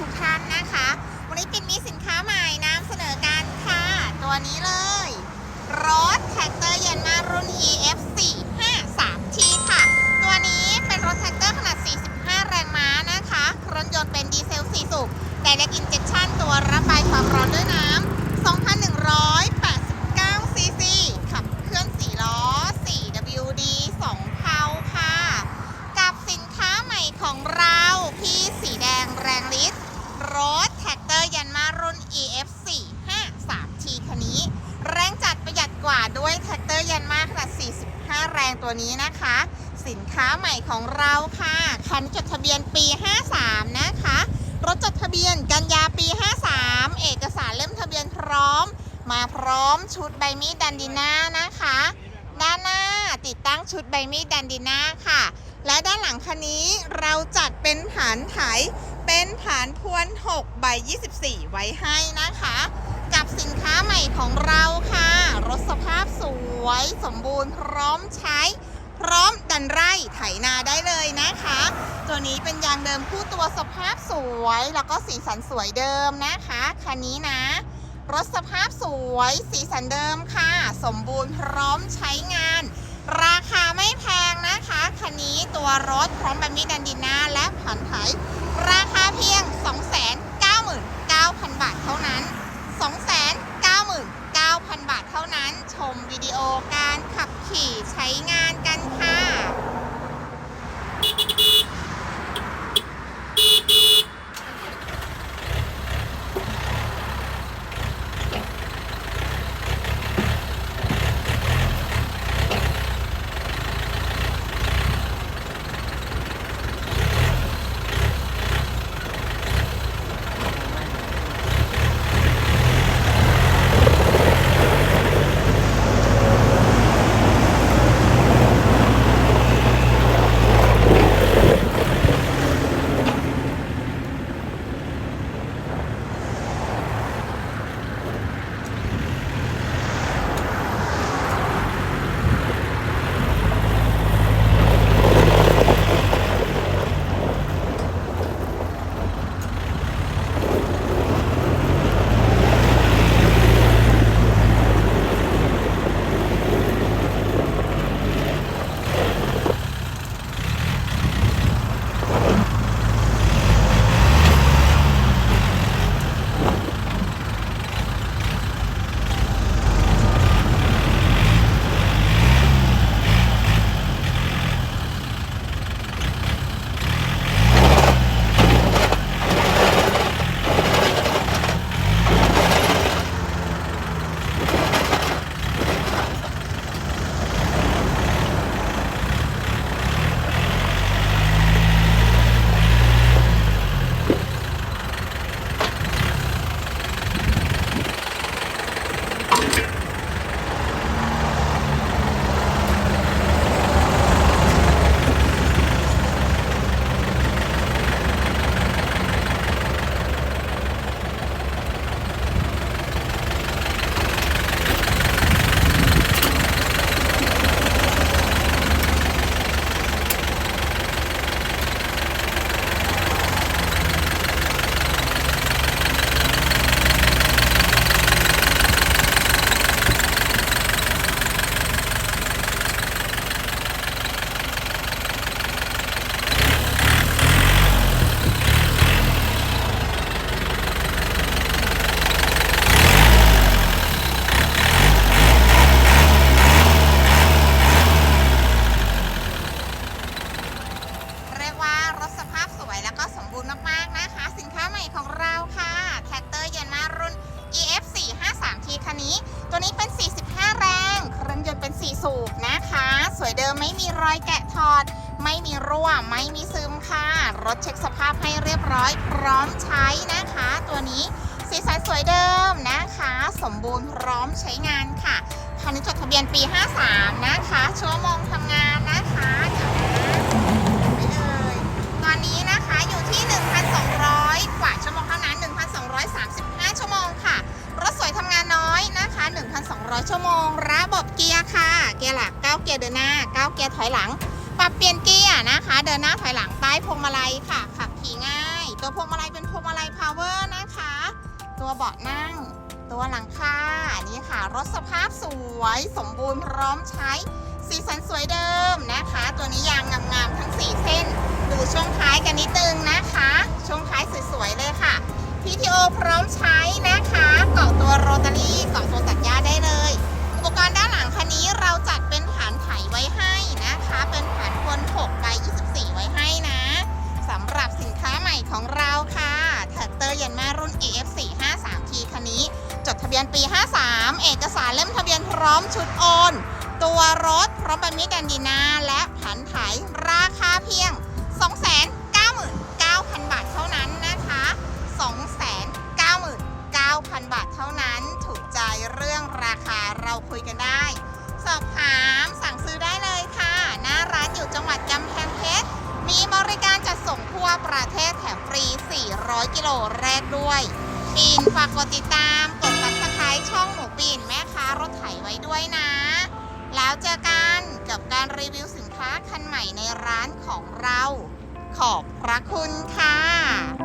ทุกท่านนะคะ วันนี้ปิ่นมีสินค้าใหม่นำเสนอกันค่ะ ตัวนี้เลยรถแท็กเตอร์ยันมารุ่น EF 4 5 3 T ค่ะ ตัวนี้เป็นรถแท็กเตอร์ขนาด 45 แรงม้านะคะเครื่องยนต์เป็นดีเซล 4 สูบแต่เล็กอินเจคชั่นตัวระบายความร้อนด้วยน้ำ 2,189 ซีซี ขับเคลื่อน 4 ล้อ 4WD 2เพาค่ะ กับสินค้าใหม่ของเรา พี่สีแดงแรงฤทธิ์รถแท็กเตอร์ยันมารุ่น EF 4 5 3 T คันนี้ แรงจัดประหยัดกว่าด้วยแท็กเตอร์ยันมาขนาด 45 แรง ตัวนี้นะคะ สินค้าใหม่ของเราค่ะคันจดทะเบียนปี 53 นะคะ รถจดทะเบียนกันยาปี 53 เอกสารเล่มทะเบียนพร้อม มาพร้อมชุดใบมีดดันดิน่านะคะ ด้านหน้าติดตั้งชุดใบมีดดันดิน่าค่ะ และด้านหลังคันนี้เราจัดเป็นฐานไถ เป็นฐานพวน 6 ใบ 24 ไว้ให้นะคะ กับสินค้าใหม่ของเราค่ะ รถสภาพสวยสมบูรณ์พร้อมใช้ พร้อมดันไร่ไถนาได้เลยนะคะ ตัวนี้เป็นยางเดิมคู่ตัวสภาพสวย แล้วก็สีสันสวยเดิมนะคะ คันนี้นะ รถสภาพสวย สีสันเดิมค่ะ สมบูรณ์พร้อมใช้งาน ราคาไม่แพงนะคะ คันนี้ตัวรถพร้อมแบบมีดันดินาและผ่านไถ ราคาเพียง 299,000 บาทเท่านั้น 299,000 บาทเท่านั้น ชมวิดีโอการขับขี่ใช้งาน บูรณ์มากๆนะคะ สินค้าใหม่ของเราค่ะแท็กเตอร์ยันมารุ่น EF 4 5 3 T คันนี้ ตัวนี้เป็น 45 แรง เครื่องยนต์เป็น 4 สูบนะคะ สวยเดิมไม่มีรอยแกะถอด ไม่มีรั่ว ไม่มีซึมค่ะ รถเช็คสภาพให้เรียบร้อย พร้อมใช้นะคะ ตัวนี้สีสันสวยเดิมนะคะ สมบูรณ์พร้อมใช้งานค่ะคันนี้จดทะเบียนปี 53 นะคะ ชั่วโมงทำงานนะคะ 1,200 กว่าชั่วโมงเท่านั้น 1,235 ชั่วโมงค่ะ รถสวยทำงานน้อยนะคะ 1,200 ชั่วโมง ระบบเกียร์ค่ะ เกียร์หลัก 9 เกียร์เดินหน้า 9 เกียร์ถอยหลัง ปรับเปลี่ยนเกียร์นะคะ เดินหน้าถอยหลังใต้พวงมาลัยค่ะ ขับขี่ง่าย ตัวพวงมาลัยเป็นพวงมาลัยพาวเวอร์นะคะ ตัวเบาะนั่ง ตัวหลังคา นี่ค่ะ รถสภาพสวย สมบูรณ์พร้อมใช้ สีสันสวยเดิมนะคะ ตัวนี้ยางงามๆทั้ง 4 เส้น ดูช่วงท้ายกันนิดนึงนะคะ ช่วงท้ายสวยๆเลยค่ะ PTO พร้อมใช้นะคะเกาะตัวโรตารี่เกาะตัวตัดหญ้าได้เลย อุปกรณ์ด้านหลังคันนี้เราจัดเป็นฐานไถไว้ให้นะคะ เป็นฐานพล6ใบ24 ไว้ให้นะสำหรับสินค้าใหม่ของเราค่ะแท็กเตอร์ยันมารุ่น AF 4 5 3 T คันนี้ จดทะเบียนปี 53 เอกสารเล่มทะเบียนพร้อมชุดโอน ตัวรถ ร้อมใบมีดแดนดีนาและผันไถราคาเพียง 299,000 บาทเท่านั้นนะคะ 299,000 บาทเท่านั้นถูกใจเรื่องราคาเราคุยกันได้ สอบถามสั่งซื้อได้เลยค่ะ หน้าร้านอยู่จังหวัดกำแพงเพชร มีบริการจัดส่งทั่วประเทศแถมฟรี 400 กิโลแรกด้วยปีนฝากกดติดตาม กด subscribe ช่องหมูปีนแม่ค้ารถไถไว้ด้วยนะ แล้วเจอกัน กับการรีวิวสินค้าคันใหม่ในร้านของเรา ขอบพระคุณค่ะ